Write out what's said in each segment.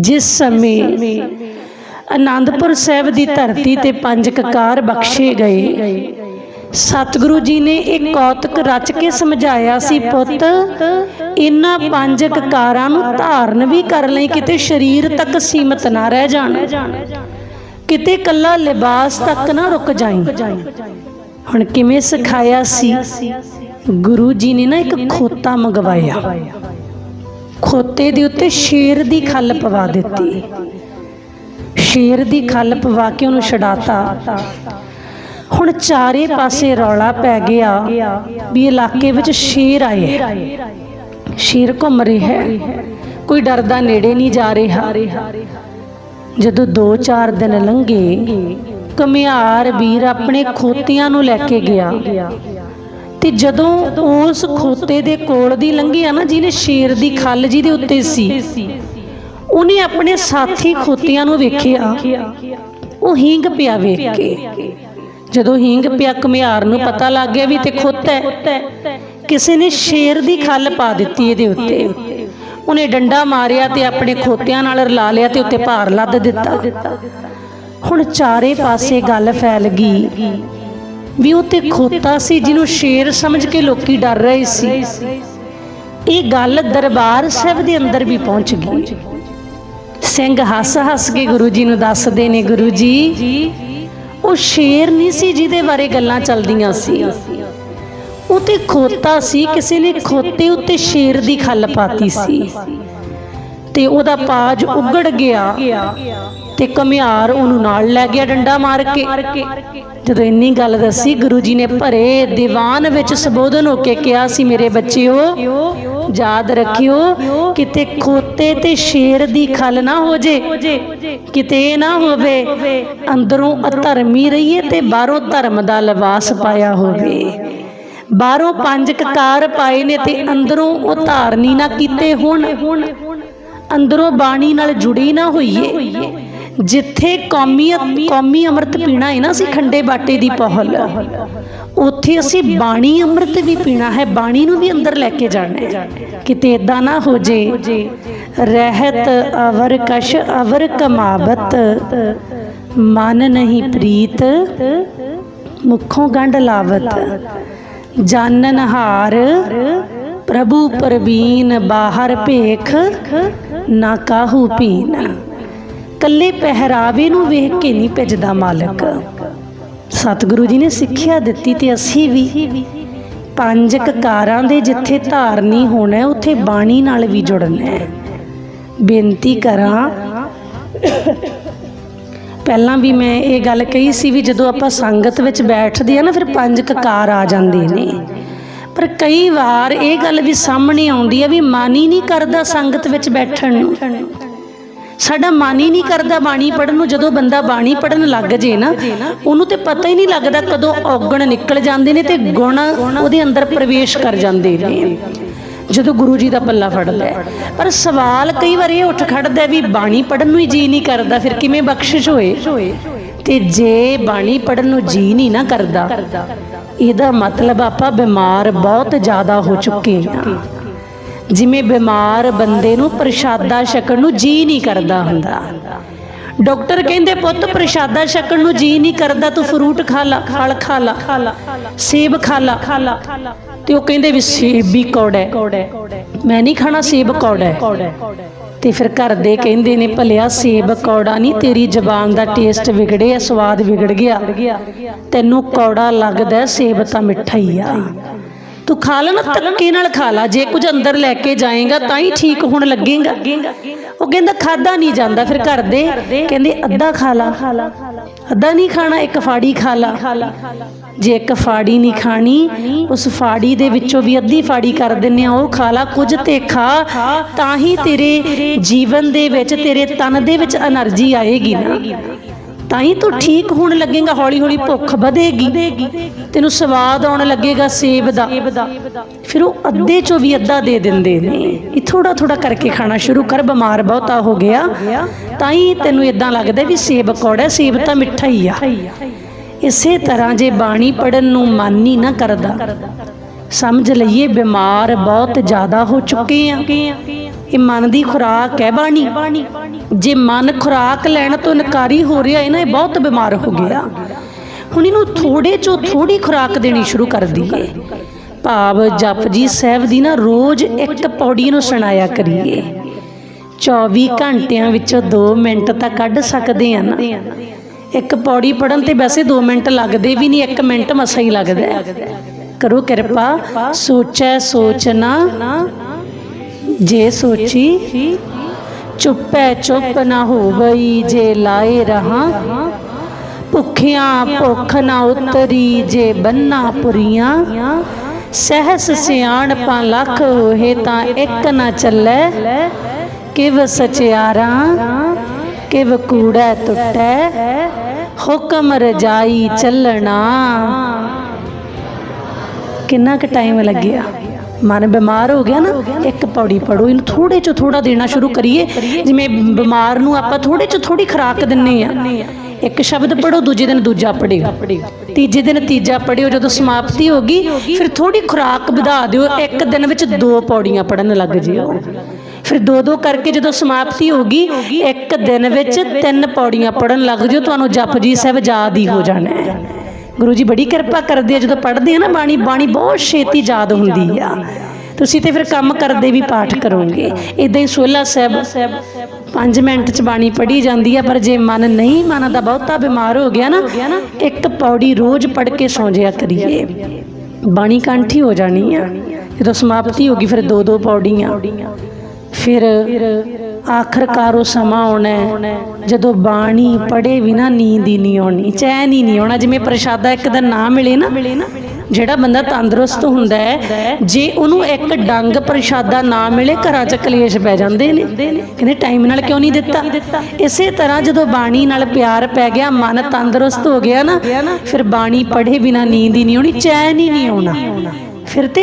ਜਿਸ ਸਮੇਂ ਆਨੰਦਪੁਰ ਸਾਹਿਬ ਦੀ ਧਰਤੀ ਤੇ ਪੰਜ ਕਕਾਰ ਬਖਸ਼ੇ ਗਏ, ਸਤਿਗੁਰੂ ਜੀ ਨੇ ਇੱਕ ਕੌਤਕ ਰਚ ਕੇ ਸਮਝਾਇਆ ਸੀ, ਪੁੱਤ ਇਹਨਾਂ ਪੰਜ ਕਕਾਰਾਂ ਨੂੰ ਧਾਰਨ ਵੀ ਕਰ ਲਈ, ਕਿਤੇ ਸਰੀਰ ਤੱਕ ਸੀਮਤ ਨਾ ਰਹਿ ਜਾਣ, ਕਿਤੇ ਕੱਲਾ ਲਿਬਾਸ ਤੱਕ ਨਾ ਰੁਕ ਜਾਏ ਹੁਣ ਕਿਵੇਂ ਸਿਖਾਇਆ ਸੀ? ਗੁਰੂ ਜੀ ਨੇ ਨਾ ਇੱਕ ਖੋਤਾ ਮੰਗਵਾਇਆ। ਖੋਤੇ ਦੇ ਉੱਤੇ ਸ਼ੇਰ ਦੀ ਖੱਲ ਪਵਾ ਦਿੱਤੀ। ਸ਼ੇਰ ਦੀ ਖੱਲ ਪਵਾ ਕੇ ਉਹਨੂੰ ਛਡਾਤਾ। ਹੁਣ ਚਾਰੇ ਪਾਸੇ ਰੌਲਾ ਪੈ ਗਿਆ ਵੀ ਇਲਾਕੇ ਵਿੱਚ ਸ਼ੇਰ ਆਏ। ਸ਼ੇਰ ਘੁੰਮ ਰਿਹਾ ਹੈ। ਕੋਈ ਡਰਦਾ ਨੇੜੇ ਨਹੀਂ ਜਾ ਰਿਹਾ। ਜਦੋਂ 2-4 ਦਿਨ ਲੰਘੇ। ਕਮਿਆਰ ਵੀਰ ਆਪਣੇ ਖੋਤਿਆਂ ਨੂੰ ਲੈ ਕੇ ਗਿਆ। ਤੇ ਜਦੋਂ ਉਸ ਖੋਤੇ ਦੇ ਕੋਲ ਦੀ ਲੰਘਿਆ ਨਾ, ਜਿਹਨੇ ਸ਼ੇਰ ਦੀ ਖੱਲ ਜਿਹਦੇ ਉੱਤੇ ਸੀ, ਉਹਨੇ ਆਪਣੇ ਸਾਥੀ ਖੋਤਿਆਂ ਨੂੰ ਵੇਖਿਆ। ਉਹ ਹਿੰਗ ਪਿਆ ਵੇਖ ਕੇ। ਜਦੋਂ ਹੀਂਗ ਪਿਆ ਕਮਿਆਰ ਨੂੰ ਪਤਾ ਲੱਗ ਗਿਆ ਵੀ ਤੇ ਖੋਤਾ ਹੈ। ਕਿਸੇ ਨੇ ਸ਼ੇਰ ਦੀ ਖੱਲ ਪਾ ਦਿੱਤੀ ਇਹਦੇ ਉੱਤੇ। ਉਹਨੇ ਡੰਡਾ ਮਾਰਿਆ ਤੇ ਆਪਣੇ ਖੋਤਿਆਂ ਨਾਲ ਰਲਾ ਲਿਆ ਤੇ ਉੱਤੇ ਭਾਰ ਲੱਦ ਦਿੱਤਾ। ਹੁਣ ਚਾਰੇ ਪਾਸੇ ਗੱਲ ਫੈਲ ਗਈ। ਵੀ ਉਹ ਤੇ ਖੋਤਾ ਸੀ ਜਿਹਨੂੰ ਸ਼ੇਰ ਸਮਝ ਕੇ ਲੋਕੀ ਡਰ ਰਹੇ ਸੀ। ਇਹ ਗੱਲ ਦਰਬਾਰ ਸਾਹਿਬ ਦੇ ਅੰਦਰ ਵੀ ਪਹੁੰਚ ਗਈ। ਸਿੰਘ ਹੱਸ ਹੱਸ ਕੇ ਗੁਰੂ ਜੀ ਨੂੰ ਦੱਸਦੇ ਨੇ ਗੁਰੂ ਜੀ ਉਹ ਸ਼ੇਰ ਨਹੀਂ ਸੀ ਜਿਹਦੇ ਬਾਰੇ ਗੱਲਾਂ ਚੱਲਦੀਆਂ ਸੀ। ਉਹ ਤੇ ਖੋਤਾ ਸੀ, ਕਿਸੇ ਨੇ ਖੋਤੇ ਉੱਤੇ ਸ਼ੇਰ ਦੀ ਖੱਲ ਪਾਤੀ ਸੀ। ਤੇ ਉਹਦਾ ਪਾਜ ਉਗੜ ਗਿਆ। ਤੇ ਕਮਿਆਰ ਉਹਨੂੰ ਨਾਲ ਲੈ ਗਿਆ ਡੰਡਾ ਮਾਰ ਕੇ। ਜਦੋਂ ਇੰਨੀ ਗੱਲ ਦੱਸੀ ਗੁਰੂ ਜੀ ਨੇ ਭਰੇ ਦੀਵਾਨ ਵਿੱਚ ਸੰਬੋਧਨ ਹੋ ਕੇ ਕਿਹਾ ਸੀ, ਮੇਰੇ ਬੱਚਿਓ, ਯਾਦ ਰੱਖਿਓ ਕਿਤੇ ਖੋਤੇ ਤੇ ਸ਼ੇਰ ਦੀ ਖਲ ਨਾ ਹੋ ਜੇ। ਕਿਤੇ ਇਹ ਨਾ ਹੋਵੇ, ਅੰਦਰੋਂ ਅਧਰਮੀ ਰਹੀਏ ਤੇ ਬਾਹਰੋਂ ਧਰਮ ਦਾ ਲਿਬਾਸ ਪਾਇਆ ਹੋਵੇ। ਬਾਹਰੋਂ ਪੰਜ ਕਕਾਰ ਪਾਏ ਨੇ ਤੇ ਅੰਦਰੋਂ ਉਹ ਧਾਰਨੀ ਨਾ ਕੀਤੇ ਹੋਣ। ਅੰਦਰੋਂ ਬਾਣੀ ਨਾਲ ਜੁੜੀ ਨਾ ਹੋਈਏ। ਜਿੱਥੇ ਕੌਮੀ ਕੌਮੀ ਅੰਮ੍ਰਿਤ ਪੀਣਾ ਹੈ ਨਾ ਅਸੀਂ ਖੰਡੇ ਬਾਟੇ ਦੀ ਪਹਲ। ਉੱਥੇ ਅਸੀਂ ਬਾਣੀ ਅੰਮ੍ਰਿਤ ਵੀ ਪੀਣਾ ਹੈ, ਬਾਣੀ ਨੂੰ ਵੀ ਅੰਦਰ ਲੈ ਕੇ ਜਾਣਾ ਹੈ। ਕਿਤੇ ਇਦਾਂ ਨਾ ਹੋ ਜੇ, ਰਹਿਤ ਅਵਰ ਕਸ਼ ਅਵਰ ਕਮਾਵਤ, ਮਨ ਨਹੀਂ ਪ੍ਰੀਤ, ਮੁਖੋਂ ਗੰਢ ਲਾਵਤ, ਜਾਨਨ ਹਾਰ, ਪ੍ਰਭੂ ਪ੍ਰਵੀਨ ਬਾਹਰ ਭੇਖ, ਨਾ ਕਾਹੂ ਪੀਨ। ਕੱਲੇ ਪਹਿਰਾਵੇ ਨੂੰ ਵੇਖ ਕੇ ਨਹੀਂ ਭਜਦਾ ਮਾਲਕ। ਸਤਿਗੁਰੂ ਜੀ ਨੇ ਸਿੱਖਿਆ ਦਿੱਤੀ ਤੇ ਅਸੀਂ ਵੀ। ਪੰਜ ਕਕਾਰਾਂ ਦੇ ਜਿੱਥੇ ਧਾਰਨੀ ਹੋਣਾ, ਉੱਥੇ ਬਾਣੀ ਨਾਲ ਵੀ ਜੁੜਨਾ ਹੈ। ਬੇਨਤੀ ਕਰਾਂ, ਪਹਿਲਾਂ ਵੀ ਮੈਂ ਇਹ ਗੱਲ ਕਹੀ ਸੀ ਵੀ ਜਦੋਂ ਆਪਾਂ ਸੰਗਤ ਵਿੱਚ ਬੈਠਦੇ ਆ ਨਾ, ਫਿਰ ਪੰਜ ਕਕਾਰ ਆ ਜਾਂਦੇ ਨੇ। ਪਰ ਕਈ ਵਾਰ ਇਹ ਗੱਲ ਵੀ ਸਾਹਮਣੇ ਆਉਂਦੀ ਹੈ ਵੀ ਮਨ ਹੀ ਨਹੀਂ ਕਰਦਾ ਸੰਗਤ ਵਿੱਚ ਬੈਠਣ ਨੂੰ। ਸਾਡਾ ਮਨ ਹੀ ਨਹੀਂ ਕਰਦਾ ਬਾਣੀ ਪੜਨ ਨੂੰ। ਜਦੋਂ ਬੰਦਾ ਬਾਣੀ ਪੜਨ ਲੱਗ ਜੇ ਨਾ ਉਹਨੂੰ ਤੇ ਪਤਾ ਹੀ ਨਹੀਂ ਲੱਗਦਾ ਕਦੋਂ ਔਗਣ ਨਿਕਲ ਜਾਂਦੇ ਨੇ ਤੇ ਗੁਣ ਉਹਦੇ ਅੰਦਰ ਪ੍ਰਵੇਸ਼ ਕਰ ਜਾਂਦੇ ਨੇ। ਜਦੋਂ ਗੁਰੂ ਜੀ ਦਾ ਪੱਲਾ ਫੜਦਾ। ਪਰ ਸਵਾਲ ਕਈ ਵਾਰ ਇਹ ਉੱਠ ਖੜਦਾ ਵੀ ਬਾਣੀ ਪੜਨ ਨੂੰ ਹੀ ਜੀ ਨਹੀਂ ਕਰਦਾ ਫਿਰ ਕਿਵੇਂ ਬਖਸ਼ਿਸ਼ ਹੋਏ? ਤੇ ਜੇ ਬਾਣੀ ਪੜਨ ਨੂੰ ਜੀ ਨਹੀਂ ਨਾ ਕਰਦਾ। ਇਹਦਾ ਮਤਲਬ ਆਪਾਂ ਬਿਮਾਰ ਬਹੁਤ ਜ਼ਿਆਦਾ ਹੋ ਚੁੱਕੇ ਹਾਂ। ਜਿਵੇਂ ਬਿਮਾਰ ਬੰਦੇ ਨੂੰ ਪ੍ਰਸ਼ਾਦਾ ਛਕਣ ਨੂੰ ਜੀ ਨਹੀਂ ਕਰਦਾ ਹੁੰਦਾ। ਡਾਕਟਰ ਕਹਿੰਦੇ, ਪੁੱਤ, ਪ੍ਰਸ਼ਾਦਾ ਛਕਣ ਨੂੰ ਜੀ ਨਹੀਂ ਕਰਦਾ, ਤੂੰ ਫਰੂਟ ਖਾ ਲਾ, ਫਲ ਖਾ ਲਾ, ਸੇਬ ਖਾ ਲਾ। ਤੇ ਉਹ ਕਹਿੰਦੇ ਵੀ ਸੇਬ ਵੀ ਕੌੜਾ ਮੈਂ ਨਹੀਂ ਖਾਣਾ, ਸੇਬ ਕੌੜਾ ਤੇ ਫਿਰ ਘਰ ਦੇ ਕਹਿੰਦੇ ਨੇ, ਭਲਿਆ, ਸੇਬ ਕੌੜਾ ਨਹੀਂ, ਤੇਰੀ ਜ਼ਬਾਨ ਦਾ ਟੇਸਟ ਵਿਗੜਿਆ, ਸਵਾਦ ਵਿਗੜ ਗਿਆ। ਤੈਨੂੰ ਕੌੜਾ ਲੱਗਦਾ, ਸੇਬ ਤਾਂ ਮਿੱਠਾ ਹੀ ਆ। ਤੂੰ ਖਾ ਲੈ ਨਾ ਧੱਕੇ ਨਾਲ ਖਾ ਲਾ। ਜੇ ਕੁਝ ਅੰਦਰ ਲੈ ਕੇ ਜਾਏਗਾ ਤਾਂ ਹੀ ਠੀਕ ਹੋਣ ਲੱਗੇਗਾ। ਉਹ ਕਹਿੰਦਾ ਖਾਦਾ ਨਹੀਂ ਜਾਂਦਾ। ਫਿਰ ਘਰ ਦੇ ਕਹਿੰਦੇ ਅੱਧਾ ਖਾ ਲਾ। ਅੱਧਾ ਨਹੀਂ ਖਾਣਾ ਇੱਕ ਫਾੜੀ ਖਾ ਲਾ। ਜੇ ਇੱਕ ਫਾੜੀ ਨਹੀਂ ਖਾਣੀ ਉਸ ਫਾੜੀ ਦੇ ਵਿੱਚੋਂ ਵੀ ਅੱਧੀ ਫਾੜੀ ਕਰ ਦਿੰਨੇ ਆ ਉਹ ਖਾ ਲਾ। ਕੁਝ ਤੇ ਖਾ ਤਾਂ ਹੀ ਤੇਰੇ ਜੀਵਨ ਦੇ ਵਿੱਚ ਤੇਰੇ ਤਨ ਦੇ ਵਿੱਚ એનર્ਜੀ ਆਏਗੀ ਨਾ। ਤਾਂ ਹੀ ਤੂੰ ਠੀਕ ਹੋਣ ਲੱਗੇਗਾ ਹੌਲੀ ਹੌਲੀ ਭੁੱਖ ਵਧੇਗੀ। ਤੈਨੂੰ ਸਵਾਦ ਆਉਣ ਲੱਗੇਗਾ ਸੇਬ ਦਾ। ਫਿਰ ਉਹ ਅੱਧੇ ਚੋਂ ਵੀ ਅੱਧਾ ਦੇ ਦਿੰਦੇ ਨੇ। ਇਹ ਥੋੜਾ ਥੋੜਾ ਕਰਕੇ ਖਾਣਾ ਸ਼ੁਰੂ ਕਰ ਬਿਮਾਰ ਬਹੁਤਾ ਹੋ ਗਿਆ। ਤਾਂ ਹੀ ਤੈਨੂੰ ਇਦਾਂ ਲੱਗਦਾ ਵੀ ਸੇਬ ਕੌੜਾ ਸੇਬ ਤਾਂ ਮਿੱਠਾ ਹੀ ਆ। ਇਸੇ ਤਰ੍ਹਾਂ ਜੇ ਬਾਣੀ ਪੜਨ ਨੂੰ ਮਨ ਹੀ ਨਾ ਕਰਦਾ। ਸਮਝ ਲਈਏ ਬਿਮਾਰ ਬਹੁਤ ਜ਼ਿਆਦਾ ਹੋ ਚੁੱਕੇ ਆ। ਇਹ ਮਨ ਦੀ ਖੁਰਾਕ ਹੈ ਬਾਣੀ। ਜੇ ਮਨ ਖੁਰਾਕ ਲੈਣ ਤੋਂ ਇਨਕਾਰੀ ਹੋ ਰਿਹਾ ਹੈ ਨਾ, ਇਹ ਬਹੁਤ ਬਿਮਾਰ ਹੋ ਗਿਆ। ਹੁਣ ਇਹਨੂੰ ਥੋੜੇ ਚੋਂ ਥੋੜੀ ਖੁਰਾਕ ਦੇਣੀ ਸ਼ੁਰੂ ਕਰ ਦਈਏ। ਭਾਵ ਜਪਜੀ ਸਾਹਿਬ ਦੀ ਨਾ ਰੋਜ਼ ਇੱਕ ਪੌੜੀ ਨੂੰ ਸੁਣਾਇਆ ਕਰੀਏ। 24 ਘੰਟਿਆਂ ਵਿੱਚੋਂ 2 ਮਿੰਟ ਤਾਂ ਕੱਢ ਸਕਦੇ ਆ ਨਾ। ਇੱਕ ਪੌੜੀ ਪੜਨ ਤੇ ਵੈਸੇ 2 ਮਿੰਟ ਲੱਗਦੇ ਵੀ ਨਹੀਂ 1 ਮਿੰਟ ਮਸਾ ਹੀ ਲੱਗਦਾ ਕਰੋ ਕਿਰਪਾ, ਸੋਚੈ ਸੋਚਣਾ ਜੇ ਸੋਚੀ ਚੁੱਪੈ ਚੁੱਪ ਨਾ ਹੋ ਜੇ ਲਾਏ ਰਹਾ। ਭੁੱਖਿਆਂ ਭੁੱਖ ਨਾ ਉਤਰੀ ਜੇ ਬੰਨਾ ਪੁਰੀਆਂ। ਸਹਸ ਸਿਆਣਪਾਂ ਲੱਖ ਹੋਏ ਤਾਂ ਇੱਕ ਨਾ ਚੱਲੇ। ਕਿਵ ਸਚਿਆਰਾ, ਕਿਵ ਕੂੜਾ ਟੁੱਟੈ ਹੁਕਮ ਰਜਾਈ ਚੱਲਣਾ। ਕਿੰਨਾ ਕੁ ਟਾਈਮ ਲੱਗਿਆ? ਮਨ ਬਿਮਾਰ ਹੋ ਗਿਆ ਨਾ ਇੱਕ ਪੌੜੀ ਪੜੋ ਇਹਨੂੰ ਥੋੜੇ ਚ ਥੋੜਾ ਦੇਣਾ ਸ਼ੁਰੂ ਕਰੀਏ। ਜਿਵੇਂ ਬਿਮਾਰ ਨੂੰ ਆਪਾਂ ਥੋੜੇ ਚ ਥੋੜੀ ਖੁਰਾਕ ਦਿੰਨੇ ਆ। ਇੱਕ ਸ਼ਬਦ ਪੜੋ ਦੂਜੇ ਦਿਨ ਦੂਜਾ ਪੜਿਓ। ਤੀਜੇ ਦਿਨ ਤੀਜਾ ਪੜਿਓ ਜਦੋਂ ਸਮਾਪਤੀ ਹੋ ਗਈ ਫਿਰ ਥੋੜੀ ਖੁਰਾਕ ਵਧਾ ਦਿਓ। ਇੱਕ ਦਿਨ ਵਿੱਚ ਦੋ ਪੌੜੀਆਂ ਪੜਨ ਲੱਗ ਜਿਓ। ਫਿਰ ਦੋ ਦੋ ਕਰਕੇ ਜਦੋਂ ਸਮਾਪਤੀ ਹੋ ਗਈ ਇੱਕ ਦਿਨ ਵਿੱਚ ਤਿੰਨ ਪੌੜੀਆਂ ਪੜਨ ਲੱਗ ਜਿਓ। ਤੁਹਾਨੂੰ ਜਪਜੀ ਸਾਹਿਬ ਯਾਦ ਹੀ ਹੋ ਜਾਣਾ ਹੈ। ਗੁਰੂ ਜੀ ਬੜੀ ਕਿਰਪਾ ਕਰਦੇ ਆ, ਜਦੋਂ ਪੜ੍ਹਦੇ ਆ ਨਾ ਬਾਣੀ ਬਾਣੀ ਬਹੁਤ ਛੇਤੀ ਯਾਦ ਹੁੰਦੀ ਆ। ਤੁਸੀਂ ਤੇ ਫਿਰ ਕੰਮ ਕਰਦੇ ਵੀ ਪਾਠ ਕਰੋਗੇ। ਇਦਾਂ ਹੀ ਸੋਲਾ ਸਾਹਿਬ 5 ਮਿੰਟ ਚ ਬਾਣੀ ਪੜ੍ਹੀ ਜਾਂਦੀ ਆ, ਪਰ ਜੇ ਮਨ ਨਹੀਂ ਮੰਨਦਾ, ਬਹੁਤਾ ਬਿਮਾਰ ਹੋ ਗਿਆ ਨਾ, ਇੱਕ ਪੌੜੀ ਰੋਜ਼ ਪੜ੍ਹ ਕੇ ਸੌਂ ਜਿਆ ਕਰੀਏ। ਬਾਣੀ ਕੰਠੀ ਹੋ ਜਾਣੀ ਆ। ਜਦੋਂ ਸਮਾਪਤੀ ਹੋ ਗਈ, ਫਿਰ ਦੋ ਦੋ ਪੌੜੀਆਂ। ਫਿਰ ਆਖਰਕਾਰ ਉਹ ਸਮਾਂ ਆਉਣਾ ਜਦੋਂ ਬਾਣੀ ਪੜੇ ਬਿਨਾ ਨੀਂਦ ਹੀ ਨਹੀਂ ਆਉਣੀ, ਚੈਨ ਹੀ ਨਹੀਂ ਆਉਣਾ। ਜਿਵੇਂ ਪ੍ਰਸ਼ਾਦਾ ਇੱਕ ਦਿਨ ਨਾ ਮਿਲੇ ਨਾ, ਜਿਹੜਾ ਬੰਦਾ ਤੰਦਰੁਸਤ ਹੁੰਦਾ ਹੈ, ਜੇ ਉਹਨੂੰ ਇੱਕ ਡੰਗ ਪ੍ਰਸ਼ਾਦਾ ਨਾ ਮਿਲੇ, ਘਰਾਂ 'ਚ ਕਲੇਸ਼ ਪੈ ਜਾਂਦੇ ਨੇ। ਕਹਿੰਦੇ ਟਾਈਮ ਨਾਲ ਕਿਉਂ ਨਹੀਂ ਦਿੱਤਾ? ਇਸੇ ਤਰ੍ਹਾਂ ਜਦੋਂ ਬਾਣੀ ਨਾਲ ਪਿਆਰ ਪੈ ਗਿਆ, ਮਨ ਤੰਦਰੁਸਤ ਹੋ ਗਿਆ ਨਾ, ਫਿਰ ਬਾਣੀ ਪੜ੍ਹੇ ਬਿਨਾ ਨੀਂਦ ਹੀ ਨਹੀਂ ਆਉਣੀ, ਚੈਨ ਹੀ ਨਹੀਂ ਆਉਣਾ। ਫਿਰ ਤੇ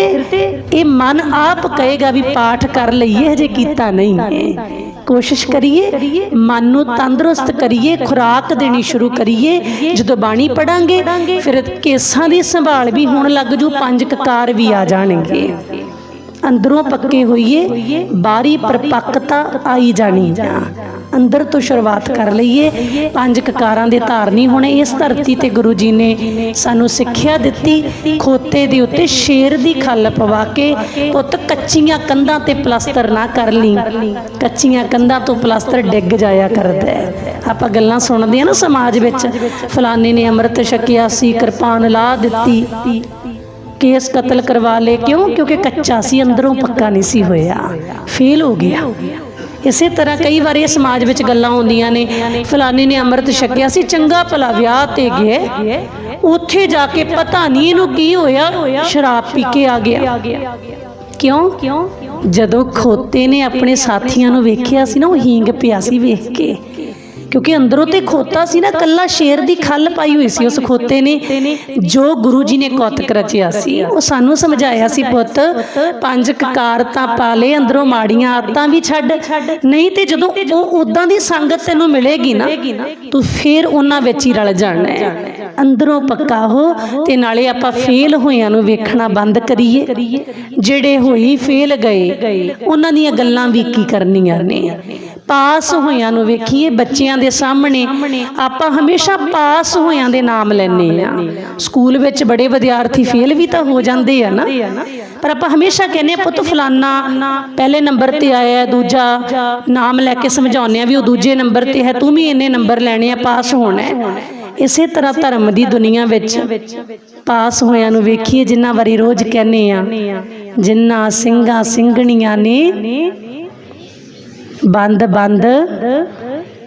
ਇਹ ਮਨ ਆਪ ਕਹੇਗਾ ਵੀ ਪਾਠ ਕਰ ਲਈਏ, ਹਜੇ ਕੀਤਾ ਨਹੀਂ। ਕੋਸ਼ਿਸ਼ ਕਰੀਏ, ਮਨ ਨੂੰ ਤੰਦਰੁਸਤ ਕਰੀਏ, ਖੁਰਾਕ ਦੇਣੀ ਸ਼ੁਰੂ ਕਰੀਏ। ਜਦੋਂ ਬਾਣੀ ਪੜਾਂਗੇ, ਫਿਰ ਕੇਸਾਂ ਦੀ ਸੰਭਾਲ ਵੀ ਹੋਣ ਲੱਗ ਜੂ, ਪੰਜ ਕਕਾਰ ਵੀ ਆ ਜਾਣਗੇ। ਅੰਦਰੋਂ ਪੱਕੇ ਹੋਈਏ ਬਾਹਰੀ ਪਰਪੱਕਤਾ ਆਈ ਜਾਣੀ ਅੰਦਰ ਤੋਂ ਸ਼ੁਰੂਆਤ ਕਰ ਲਈਏ। ਪੰਜ ਕਕਾਰਾਂ ਦੇ ਧਾਰਨੀ ਹੋਣੇ। ਇਸ ਧਰਤੀ ਤੇ ਗੁਰੂ ਜੀ ਨੇ ਸਾਨੂੰ ਸਿੱਖਿਆ ਦਿੱਤੀ। ਖੋਤੇ ਦੇ ਉੱਤੇ ਸ਼ੇਰ ਦੀ ਖੱਲ ਪਵਾ ਕੇ ਪੁੱਤ ਕੱਚੀਆਂ ਕੰਧਾਂ ਤੇ ਪਲਾਸਟਰ ਨਾ ਕਰ ਲਈ। ਕੱਚੀਆਂ ਕੰਧਾਂ ਤੋਂ ਪਲਾਸਟਰ ਡਿੱਗ ਜਾਇਆ ਕਰਦਾ ਹੈ। ਆਪਾਂ ਗੱਲਾਂ ਸੁਣਦੇ ਆ ਨਾ ਸਮਾਜ ਵਿੱਚ। ਫਲਾਣੇ ਨੇ ਅੰਮ੍ਰਿਤ ਛਕਿਆ ਸੀ ਕਿਰਪਾਨ ਲਾ ਦਿੱਤੀ। ਕੇਸ ਕਤਲ ਕਰਵਾ ਲੇ ਕਿਉਂ? ਕਿਉਂਕਿ ਕੱਚਾ ਸੀ, ਅੰਦਰੋਂ ਪੱਕਾ ਨਹੀਂ ਸੀ ਹੋਇਆ। ਫੇਲ ਹੋ ਗਿਆ। ਇਸੇ ਤਰ੍ਹਾਂ ਕਈ ਵਾਰ ਇਹ ਸਮਾਜ ਵਿੱਚ ਗੱਲਾਂ ਆਉਂਦੀਆਂ ਨੇ, ਫਲਾਣੇ ਨੇ ਅੰਮ੍ਰਿਤ ਛਕਿਆ ਸੀ, ਚੰਗਾ ਭਲਾ ਵਿਆਹ ਤੇ ਗਏ। ਉੱਥੇ ਜਾ ਕੇ ਪਤਾ ਨਹੀਂ ਇਹਨੂੰ ਕੀ ਹੋਇਆ, ਸ਼ਰਾਬ ਪੀ ਕੇ ਆ ਗਿਆ। ਕਿਉਂ ਕਿਉਂ? ਜਦੋਂ ਖੋਤੇ ਨੇ ਆਪਣੇ ਸਾਥੀਆਂ ਨੂੰ ਵੇਖਿਆ ਸੀ ਨਾ, ਉਹ ਹੀਂਗ ਪਿਆ ਸੀ ਵੇਖ ਕੇ। ਕਿਉਂਕਿ ਅੰਦਰੋਂ ਤੇ ਖੋਤਾ ਸੀ ਨਾ, ਕੱਲਾ ਸ਼ੇਰ ਦੀ ਖੱਲ ਪਾਈ ਹੋਈ ਸੀ ਉਸ ਖੋਤੇ ਨੇ, ਜੋ ਗੁਰੂ ਜੀ ਨੇ ਕੌਤਕ ਰਚਿਆ ਸੀ। ਉਹ ਸਾਨੂੰ ਸਮਝਾਇਆ ਸੀ, ਪੁੱਤ, ਪੰਜ ਕਕਾਰ ਤਾਂ ਪਾ ਅੰਦਰੋਂ ਮਾੜੀਆਂ ਆਦਤਾਂ ਵੀ ਛੱਡ, ਨਹੀਂ ਤੇ ਜਦੋਂ ਉਹ ਉਦਾਂ ਦੀ ਸੰਗਤ ਤੈਨੂੰ ਮਿਲੇਗੀ ਨਾ, ਤੂੰ ਫੇਰ ਉਹਨਾਂ ਵਿੱਚ ਹੀ ਰਲ ਜਾਣਾ ਹੈ। ਅੰਦਰੋਂ ਪੱਕਾ ਹੋ ਤੇ ਨਾਲੇ ਆਪਾਂ ਫੇਲ ਹੋਇਆਂ ਨੂੰ ਵੇਖਣਾ ਬੰਦ ਕਰੀਏ। ਜਿਹੜੇ ਹੋਈ ਫੇਲ ਗਏ, ਉਹਨਾਂ ਦੀਆਂ ਗੱਲਾਂ ਵੀ ਕੀ ਕਰਨੀਆਂ ਨੇ। ਪਾਸ ਹੋਇਆਂ ਨੂੰ ਵੇਖੀਏ ਬੱਚਿਆਂ ਦੇ ਸਾਹਮਣੇ ਆਪਾਂ ਹਮੇਸ਼ਾ ਪਾਸ ਹੋਇਆਂ ਦੇ ਨਾਮ ਲੈਨੇ ਆ ਸਕੂਲ ਵਿੱਚ ਬੜੇ ਵਿਦਿਆਰਥੀ ਫੇਲ ਵੀ ਤਾਂ ਹੋ ਜਾਂਦੇ ਆ ਨਾ। ਪਰ ਆਪਾਂ ਹਮੇਸ਼ਾ ਕਹਿੰਦੇ ਆ ਪੁੱਤ ਫਲਾਨਾ ਪਹਿਲੇ ਨੰਬਰ ਤੇ ਆਇਆ ਦੂਜਾ ਨਾਮ ਲੈ ਕੇ ਸਮਝਾਉਂਦੇ ਆ ਵੀ ਉਹ ਦੂਜੇ ਨੰਬਰ ਤੇ ਹੈ ਤੂੰ ਵੀ ਇੰਨੇ ਨੰਬਰ ਲੈਣੇ ਆ ਪਾਸ ਹੋਣਾ ਇਸੇ ਤਰ੍ਹਾਂ ਧਰਮ ਦੀ ਦੁਨੀਆ ਵਿੱਚ ਪਾਸ ਹੋਇਆਂ ਨੂੰ ਵੇਖੀਏ ਜਿੰਨਾ ਵਾਰੀ ਰੋਜ਼ ਕਹਿੰਨੇ ਆ ਜਿੰਨਾ ਸਿੰਘਾਂ ਸਿੰਘਣੀਆਂ ਨੇ ਬੰਦ ਬੰਦ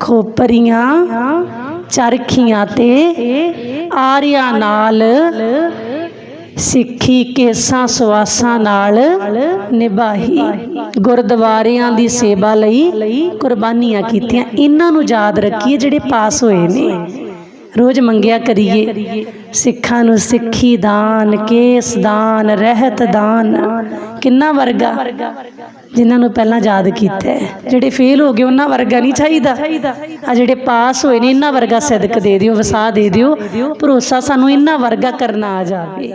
ਖੋਪਰੀਆਂ, ਚਰਖੀਆਂ ਤੇ ਆਰਿਆਂ ਨਾਲ ਸਿੱਖੀ ਕੇਸਾਂ ਸਵਾਸਾਂ ਨਾਲ ਨਿਭਾਹੀ ਗੁਰਦੁਆਰਿਆਂ ਦੀ ਸੇਵਾ ਲਈ ਕੁਰਬਾਨੀਆਂ ਕੀਤੀਆਂ। ਇਹਨਾਂ ਨੂੰ ਯਾਦ ਰੱਖੀਏ ਜਿਹੜੇ ਪਾਸ ਹੋਏ ਨੇ। ਰੋਜ਼ ਮੰਗਿਆ ਕਰੀਏ। ਸਿੱਖਾਂ ਨੂੰ ਸਿੱਖੀ ਦਾਨ, ਕੇਸ ਦਾਨ, ਰਹਿਤ ਦਾਨ। ਕਿੰਨਾ ਵਰਗਾ ਜਿਨ੍ਹਾਂ ਨੂੰ ਪਹਿਲਾਂ ਯਾਦ ਕੀਤਾ ਜਿਹੜੇ ਫੇਲ ਹੋ ਗਏ, ਉਹਨਾਂ ਵਰਗਾ ਨਹੀਂ ਚਾਹੀਦਾ। ਆ ਜਿਹੜੇ ਪਾਸ ਹੋਏ ਨੇ, ਇਹਨਾਂ ਵਰਗਾ ਸਦਕ ਦੇ ਦਿਓ, ਵਸਾ ਦੇ ਦਿਓ। ਭਰੋਸਾ ਸਾਨੂੰ ਇਹਨਾਂ ਵਰਗਾ ਕਰਨਾ ਆ ਜਾਵੇ।